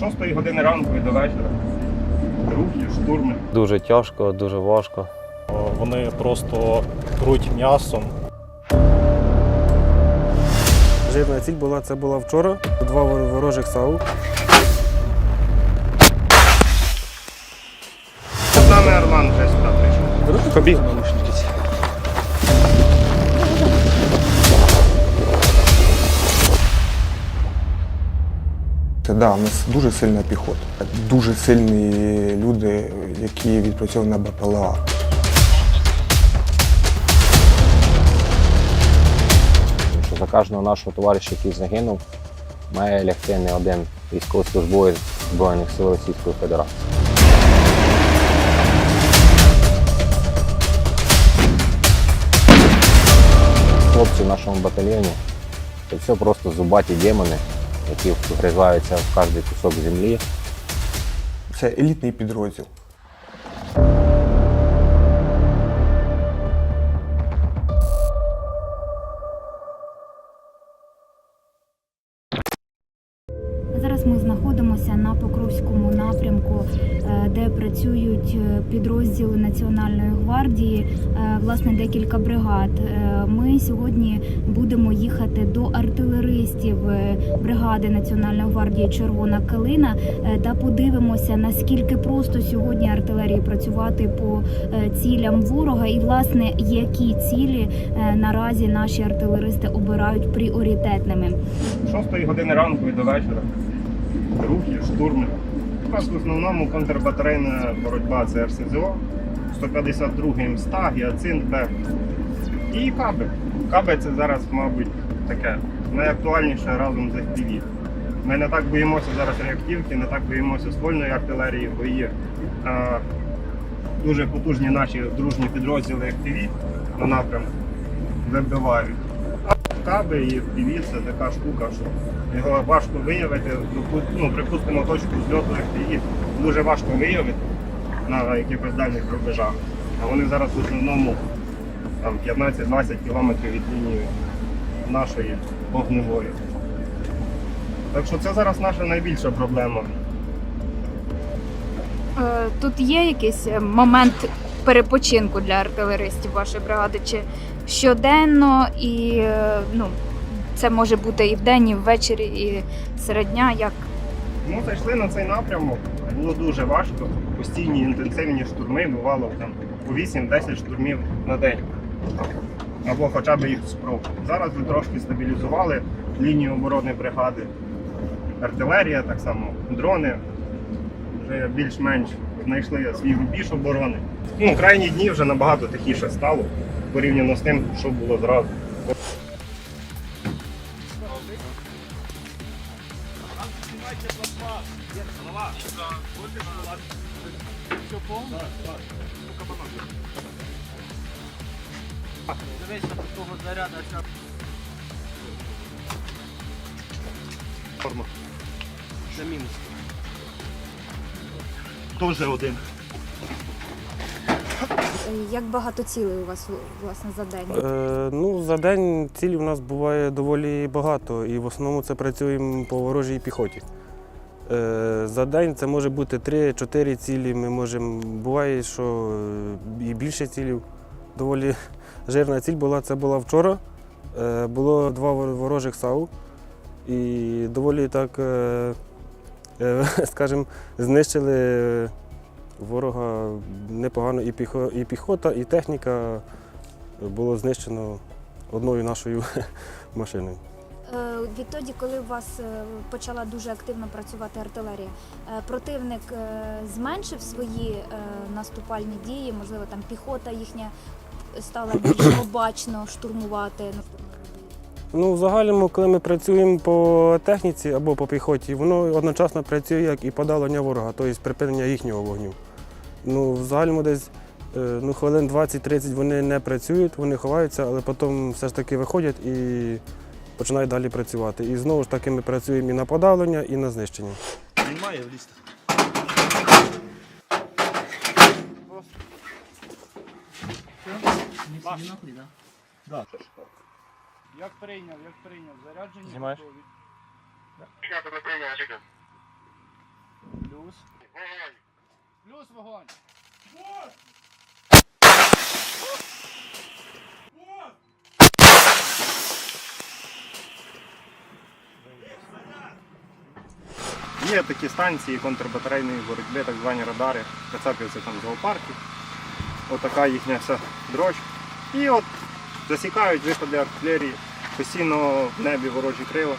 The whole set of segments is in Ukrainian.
6 години ранку і до вечора. Рухи, штурми. Дуже тяжко, дуже важко. Вони просто круть м'ясом. Жирна ціль була, це була вчора. Два ворожих САУ. З нами Орлан вже сюди прийшов. Побіг. Це да, у нас дуже сильна піхота, дуже сильні люди, які відпрацьовують на БПЛА. За кожного нашого товариша, який загинув, має лягти не один військовослужбовець Збройних сил Російської Федерації. Хлопці в нашому батальйоні це все просто зубаті демони, які вгризаються в кожний кусок землі. Це елітний підрозділ. Зараз ми знаходимося на Покровському напрямку, е, де працюють е, підрозділи Національної гвардії, е, власне, декілька бригад. Ми сьогодні будемо їхати до артилеристів е, бригади Національної гвардії Червона калина е, та подивимося, наскільки просто сьогодні артилерії працювати по е, цілям ворога, і власне які цілі наразі наші артилеристи обирають пріоритетними. 6 години ранку і до вечора. Рухи, штурми. У нас в основному контрбатарейна боротьба це РСЗО, 152-й МСТА, Гіацинт, Б. І каби. Каби це зараз, мабуть, таке найактуальніше разом з FPV. Ми не так боїмося зараз реактивки, не так боїмося ствольної артилерії, бо є е, дуже потужні наші дружні підрозділи FPV на напрямку вибивають. А Каби і FPV це така штука, що його важко виявити. Ну, припустимо, точку зльоту FPV дуже важко виявити на якихось дальніх рубежах. А вони зараз в основному там, 15-20 кілометрів від лінії нашої вогневої. Так що це зараз наша найбільша проблема. Е, Тут є якийсь е, момент перепочинку для артилеристів вашої бригади, чи щоденно, і е, ну, це може бути і вдень, і ввечері, і серед дня, як Ну, зайшли на цей напрямок, було дуже важко. Постійні інтенсивні штурми, бувало там по 8-10 штурмів на день. Або хоча б їх спроб. Зараз ми трошки стабілізували лінію оборони бригади. Артилерія, так само дрони вже більш-менш знайшли свій рубіж оборони. Ну, крайні дні вже набагато тихіше стало порівняно з тим, що було зразу. Тоже один. Як багато цілей у вас власне за день? Е, ну, за день ціль у нас буває доволі багато, і в основному це працюємо по ворожій піхоті. Е, за день це може бути 3-4 цілі. Ми можемо. Буває, що е, і більше цілів. Доволі жирна ціль була. Це була вчора. Е, було два ворожих САУ. І доволі так, е, е, скажімо, знищили ворога непогано і, і піхота, і техніка було знищено одною нашою машиною. Е, Відтоді, коли у вас е, почала дуже активно працювати артилерія, е, противник зменшив свої наступальні дії, можливо, там піхота їхня стала більш обачно штурмувати. Ну, Ну, в загальному, коли ми працюємо по техніці або по піхоті, воно одночасно працює як і подавлення ворога, тобто припинення їхнього вогню. Ну, в загальному десь е, ну, хвилин 20-30 вони не працюють, вони ховаються, але потім все ж таки виходять і починають далі працювати. І знову ж таки ми працюємо і на подавлення, і на знищення. Він має влізти. Як прийняв, як прийняв, заряджені Знімаєш? готові. Плюс. Плюс вогонь. Є такі станції контрбатарейної боротьби, так звані радари, прицеплюються там зоопарки. Отака їхня вся дрож. І от засікають виходи артилерії, постійно в небі ворожі крила.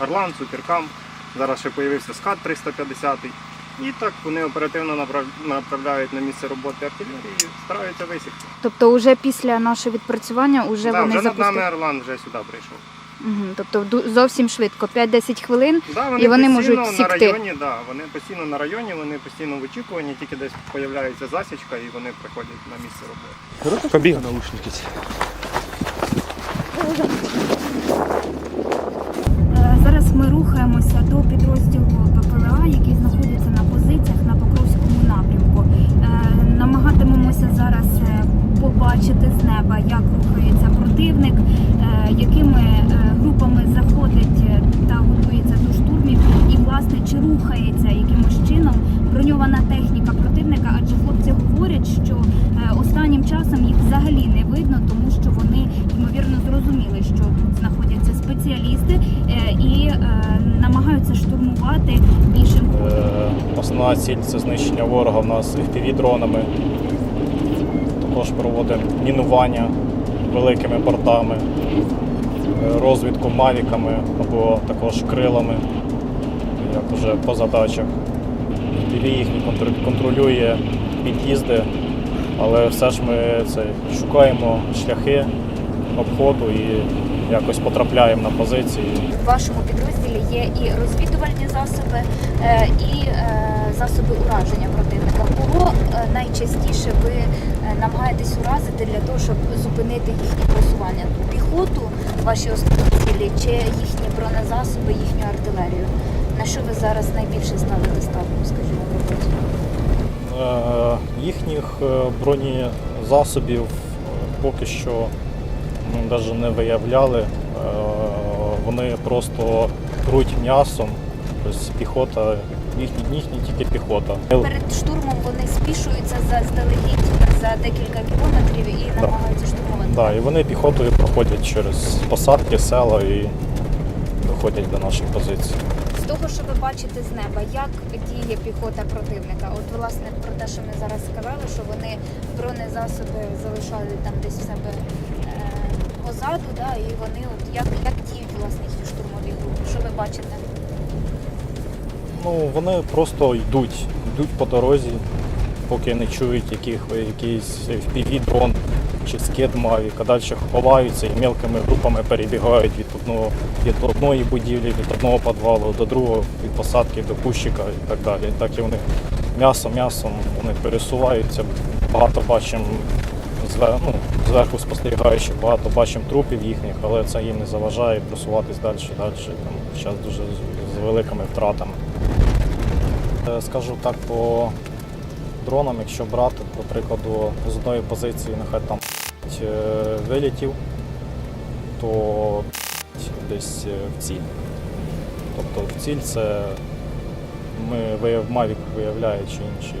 Орлан, Суперкам. Зараз ще з'явився скат 350 І так вони оперативно направляють на місце роботи артилерії і стараються висікти. Тобто, вже після нашого відпрацювання вже Да, вони вже над нами. Орлан вже сюди прийшов. Угу. Тобто зовсім швидко, 5-10 хвилин. Да, І вони можуть постійно на сікти. районі, да, вони постійно на районі, вони постійно в очікуванні, тільки десь з'являється засічка і вони приходять на місце роботи. Побіг. Е, Зараз ми рухаємося до підрозділу Намагатимемося зараз е, побачити з неба, як рухається противник, е, якими е, групами заходить та готується до штурмів, і власне чи рухається якимось чином броньована техніка противника, адже хлопці говорять, що останнім часом їх взагалі не видно, тому що вони ймовірно зрозуміли, що тут знаходяться спеціалісти і намагаються штурмувати більшим Основна ціль це знищення ворога в нас FPV-дронами. Також проводимо мінування великими бортами, е, розвідку мавіками або також крилами, як вже по задачах. Їхній контр- контролює під'їзди, але все ж ми це, шукаємо шляхи обходу і якось потрапляємо на позиції. В вашому підрозділі є і розвідувальні засоби, е, і е, засоби ураження. Кого е, найчастіше ви е, намагаєтесь уразити для того, щоб зупинити їхнє просування? Піхоту, ваші основні цілі, чи їхні бронезасоби, їхню артилерію? На що ви зараз найбільше ставите ставку, скажімо, в роботі? Е, Їхніх е, бронезасобів е, поки що навіть не виявляли. Е, Вони просто круть м'ясом, тобто піхота, їхні, їхні тільки піхота. Перед штурмом вони спішуються заздалегідь за декілька кілометрів і намагаються штурмувати. Да, і вони піхотою проходять через посадки, села і доходять до наших позицій. З того, що ви бачите з неба, як діє піхота противника? От власне про те, що ми зараз сказали, що вони бронезасоби залишають там десь в себе е, позаду, да, і вони от як, як діють власне ці штурмові групи? Що ви бачите? Ну, вони просто йдуть, йдуть по дорозі, поки не чують яких, якийсь FPV-дрон чи скид Mavic, а далі ховаються і мілкими групами перебігають від одного від одної будівлі, від одного підвалу до другого, від посадки до кущика і так далі. Так і вони м'ясом, м'ясом вони пересуваються. Багато бачимо зве- ну, зверху спостерігаючи, багато бачимо трупів їхніх, але це їм не заважає просуватись далі, далі. Там зараз дуже з великими втратами. Е, Скажу так, по дронам, якщо брати, до прикладу, з одної позиції нехай там е, вилітів, то десь е, в ціль. Тобто в ціль це ми вияв, Mavic виявляє чи інший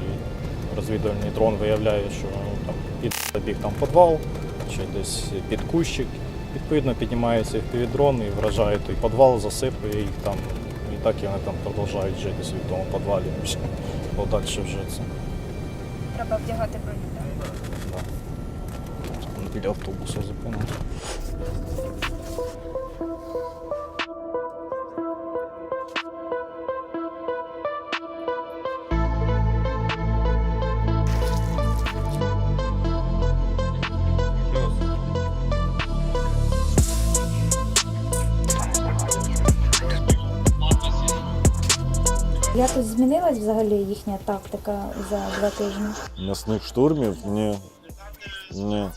розвідувальний дрон виявляє, що ну, там під забіг там підвал чи десь під кущик. Відповідно, піднімається впівдрон і вражає той підвал, засипує їх там. Так і вони там продовжують жити собі в тому підвалі. Бо далі вже це. Треба вдягати броню. так? Да. Біля автобуса зупинити. Якось змінилась взагалі їхня тактика за два тижні? М'ясних штурмів? Ні. Ні.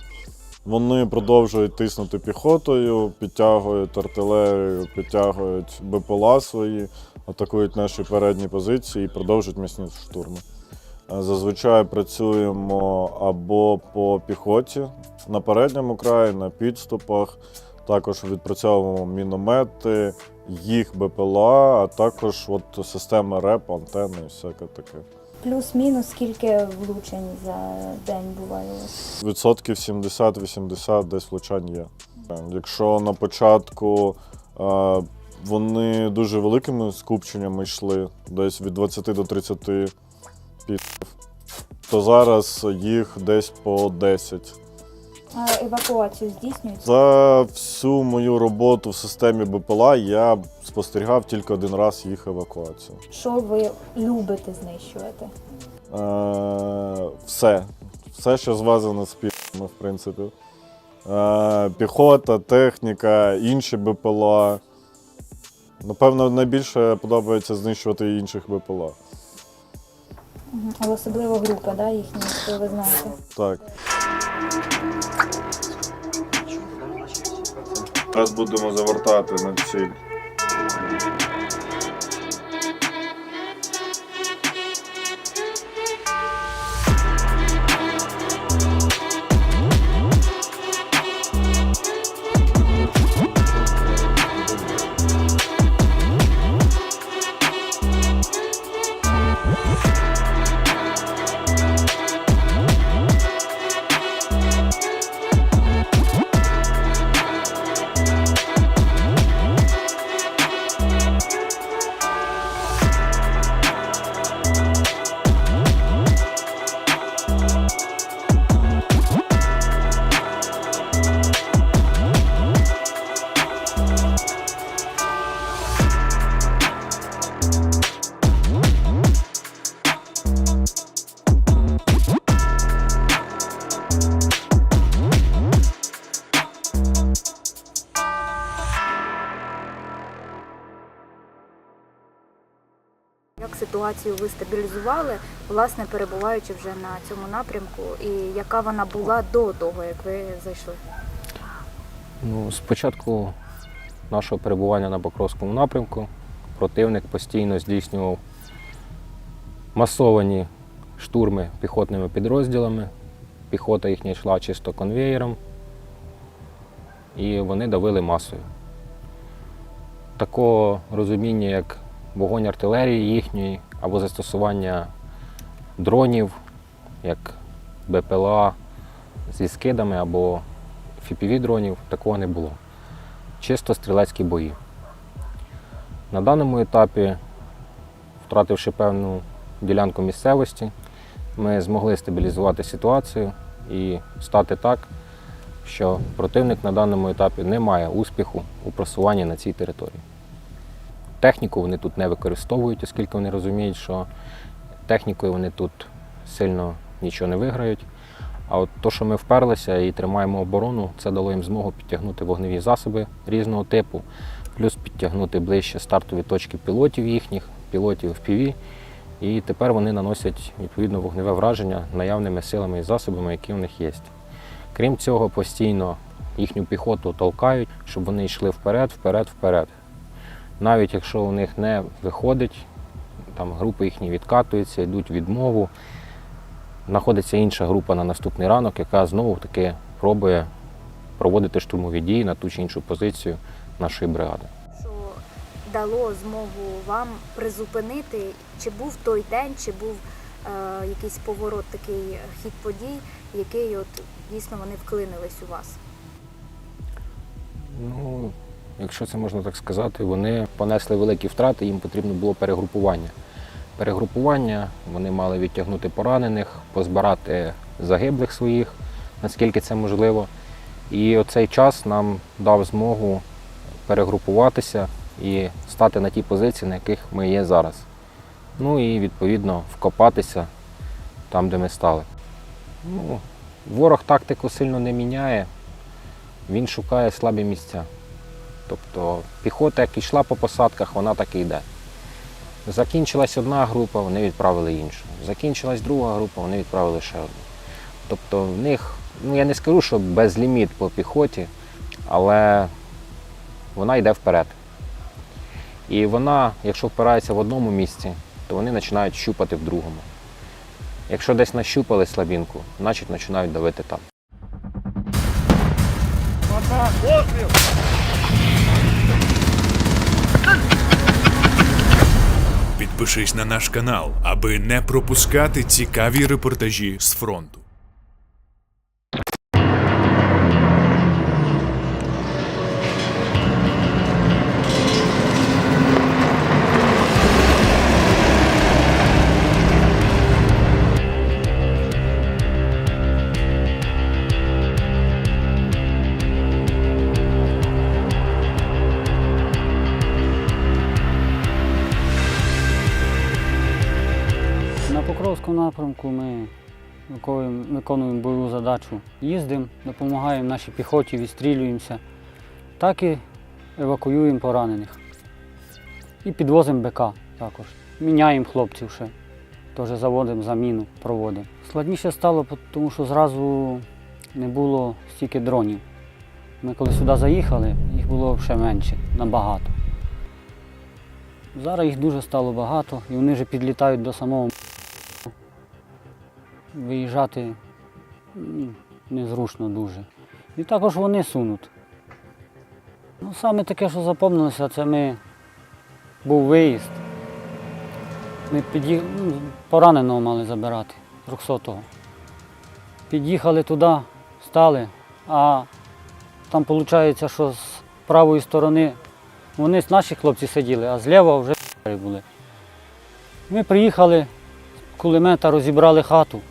Вони продовжують тиснути піхотою, підтягують артилерію, підтягують БПЛА свої, атакують наші передні позиції і продовжують м'ясні штурми. Е, Зазвичай працюємо або по піхоті на передньому краї, на підступах. Також відпрацьовуємо міномети, їх БПЛА, а також от система РЕП, антенни і всяке таке. Плюс-мінус скільки влучень за день буває у вас? Відсотків 70-80 десь влучань є. Якщо на початку е, вони дуже великими скупченнями йшли, десь від 20 до 30 пів, то зараз їх десь по 10. А евакуацію здійснюють? За всю мою роботу в системі БПЛА я спостерігав тільки один раз їх евакуацію. Що ви любите знищувати? Е, все. Все, що зв'язано з піхами, в принципі. Е, піхота, техніка, інші БПЛА. Напевно, найбільше подобається знищувати інших БПЛА. Але особливо група, да, їхня, що ви знаєте. Так. Зараз будемо завертати на ціль. Ви стабілізували, власне, перебуваючи вже на цьому напрямку, і яка вона була до того, як ви зайшли? Ну, з початку нашого перебування на Покровському напрямку противник постійно здійснював масовані штурми піхотними підрозділами. Піхота їхня йшла чисто конвеєром, і вони давили масою. Такого розуміння, як вогонь артилерії їхньої або застосування дронів, як БПЛА зі скидами або fpv дронів такого не було. Чисто стрілецькі бої. На даному етапі, втративши певну ділянку місцевості, ми змогли стабілізувати ситуацію і стати так, що противник на даному етапі не має успіху у просуванні на цій території. Техніку вони тут не використовують, оскільки вони розуміють, що технікою вони тут сильно нічого не виграють. А от то, що ми вперлися і тримаємо оборону, це дало їм змогу підтягнути вогневі засоби різного типу, плюс підтягнути ближче стартові точки пілотів їхніх, пілотів FPV. І тепер вони наносять відповідно вогневе враження наявними силами і засобами, які в них є. Крім цього, постійно їхню піхоту толкають, щоб вони йшли вперед, вперед, вперед. Навіть якщо у них не виходить, там групи їхні відкатуються, йдуть відмову знаходиться інша група на наступний ранок, яка знову таки пробує проводити штурмові дії на ту чи іншу позицію нашої бригади. Що дало змогу вам призупинити, чи був той день, чи був е, якийсь поворот, такий хід подій, який от дійсно вони вклинились у вас? Ну, якщо це можна так сказати, вони понесли великі втрати, їм потрібно було перегрупування. Перегрупування вони мали відтягнути поранених, позбирати загиблих своїх, наскільки це можливо. І оцей час нам дав змогу перегрупуватися і стати на ті позиції, на яких ми є зараз. Ну і відповідно вкопатися там, де ми стали. Ну, ворог тактику сильно не міняє, він шукає слабі місця. Тобто піхота, як йшла по посадках, вона так і йде. Закінчилась одна група, вони відправили іншу. Закінчилась друга група, вони відправили ще одну. Тобто в них, ну я не скажу, що безліміт по піхоті, але вона йде вперед. І вона, якщо впирається в одному місці, то вони починають щупати в другому. Якщо десь нащупали слабінку, значить починають давити там. Підпишись на наш канал, аби не пропускати цікаві репортажі з фронту. Напрямку ми виконуємо, бойову задачу. Їздимо, допомагаємо нашій піхоті, відстрілюємося, так і евакуюємо поранених. І підвозимо БК також. Міняємо хлопців ще. Теж заводимо заміну, проводимо. Складніше стало, тому що зразу не було стільки дронів. Ми коли сюди заїхали, їх було ще менше, набагато. Зараз їх дуже стало багато і вони вже підлітають до самого виїжджати незручно дуже. І також вони сунуть. Ну, саме таке, що запомнилося, це ми був виїзд. Ми під'їх... ну, пораненого мали забирати, 300-го. Під'їхали туди, стали, а там виходить, що з правої сторони вони наші хлопці сиділи, а зліва вже були. Ми приїхали, кулемета розібрали хату,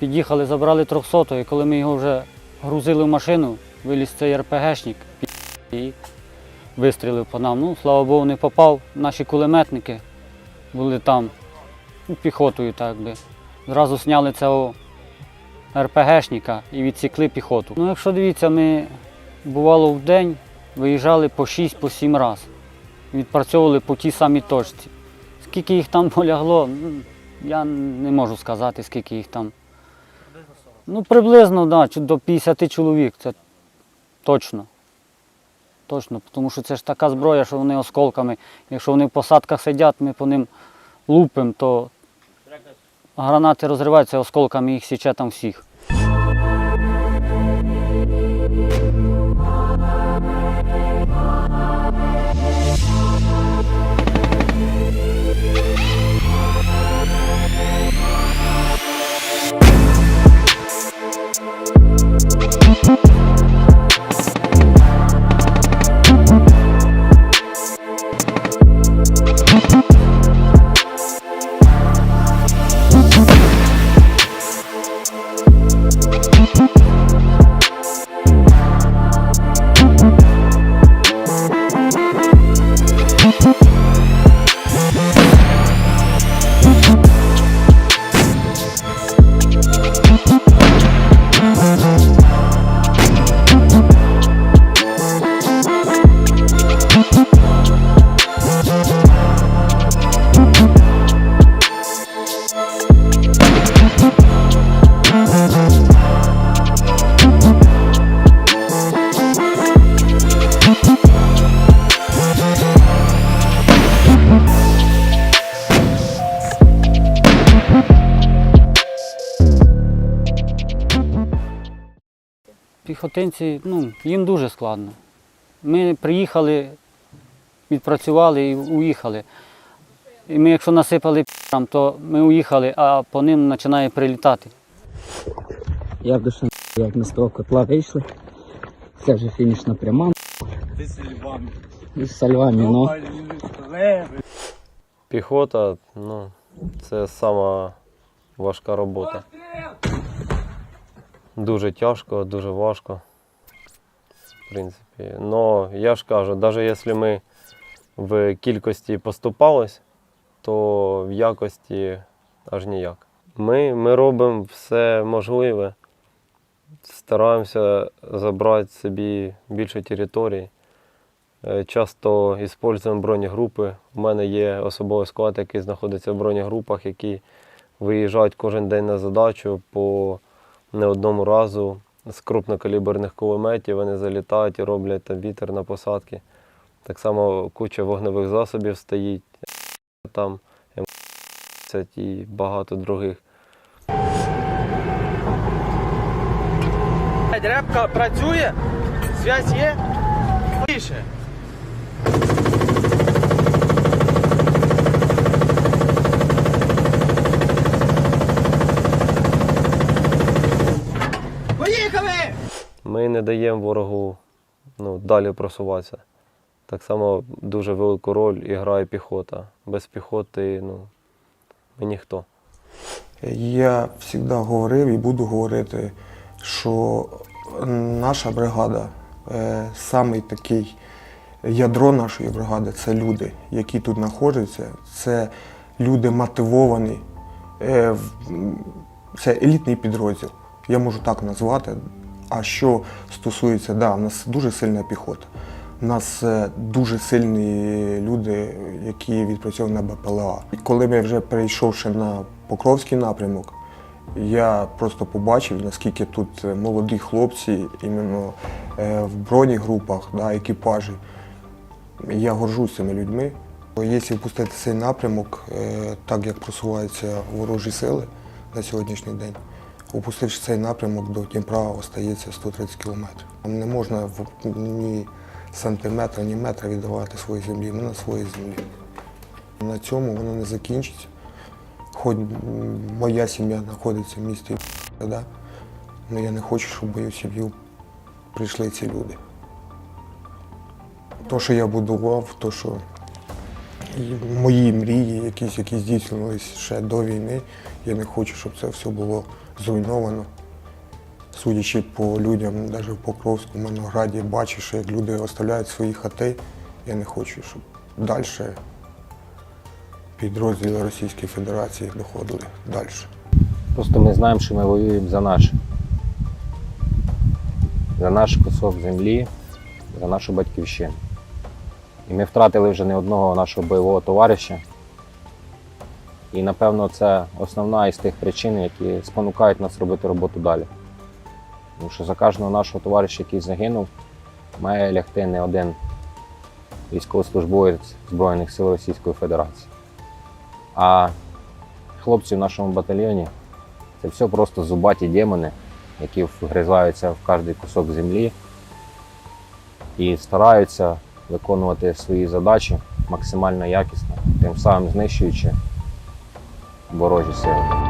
під'їхали, забрали 300 і коли ми його вже грузили в машину, виліз цей РПГшник і вистрілив по нам. Ну, слава Богу, не попав. Наші кулеметники були там ну, піхотою, так би. Зразу зняли цього РПГшника і відсікли піхоту. Ну, якщо дивіться, ми бувало в день виїжджали по 6-7 разів. Відпрацьовували по тій самій точці. Скільки їх там полягло, я не можу сказати, скільки їх там. Ну, приблизно, да, до 50 чоловік, це точно. Точно, тому що це ж така зброя, що вони осколками. Якщо вони в посадках сидять, ми по ним лупимо, то гранати розриваються осколками, їх січе там всіх. Піхотинці, ну, їм дуже складно. Ми приїхали, відпрацювали і уїхали. І ми, якщо насипали там, то ми уїхали, а по ним починає прилітати. Я в душу, як ми з того котла вийшли. Це вже фінішна пряма. Із сальвами, ну. Піхота, ну, це сама важка робота. Дуже тяжко, дуже важко. В принципі. Но я ж кажу, навіть якщо ми в кількості поступались, то в якості аж ніяк. Ми, ми робимо все можливе, стараємося забрати собі більше території. Е, Часто використовуємо бронегрупи. У мене є особовий склад, який знаходиться в бронегрупах, які виїжджають кожен день на задачу по не одному разу з крупнокаліберних кулеметів. Вони залітають і роблять там вітер на посадки. Так само куча вогневих засобів стоїть там М10 і багато других. Репка працює? Зв'язь є? Тише. Не даємо ворогу ну, далі просуватися. Так само дуже велику роль і грає піхота. Без піхоти ну, ми ніхто. Я завжди говорив і буду говорити, що наша бригада, е, самий такий ядро нашої бригади це люди, які тут знаходяться. Це люди мотивовані. Е, Це елітний підрозділ, я можу так назвати. А що стосується, да, у нас дуже сильна піхота. У нас е, дуже сильні люди, які відпрацьовують на БПЛА. І коли ми вже перейшовши на Покровський напрямок, я просто побачив, наскільки тут е, молоді хлопці, іменно е, в бронегрупах, да, екіпажі. Я горжусь цими людьми. Якщо впустити цей напрямок, так як просуваються ворожі сили на сьогоднішній день, опустивши цей напрямок до Дніпра, остається 130 кілометрів. Не можна ні сантиметра, ні метра віддавати своїй землі, ми на своїй землі. На цьому воно не закінчиться. Хоч моя сім'я знаходиться в місті, але я не хочу, щоб в мою сім'ю прийшли ці люди. То, що я будував, то, що мої мрії, якісь, які здійснювалися ще до війни, я не хочу, щоб це все було зруйновано. Судячи по людям, навіть в Покровську, в Манограді, бачиш, як люди оставляють свої хати, я не хочу, щоб далі підрозділи Російської Федерації доходили далі. Просто ми знаємо, що ми воюємо за наше. За наш кусок землі, за нашу батьківщину. І ми втратили вже не одного нашого бойового товариша. І напевно це основна із тих причин, які спонукають нас робити роботу далі. Тому що за кожного нашого товариша, який загинув, має лягти не один військовослужбовець Збройних сил Російської Федерації. А хлопці в нашому батальйоні це все просто зубаті демони, які вгризаються в кожний кусок землі і стараються виконувати свої задачі максимально якісно, тим самим знищуючи ворожі сили.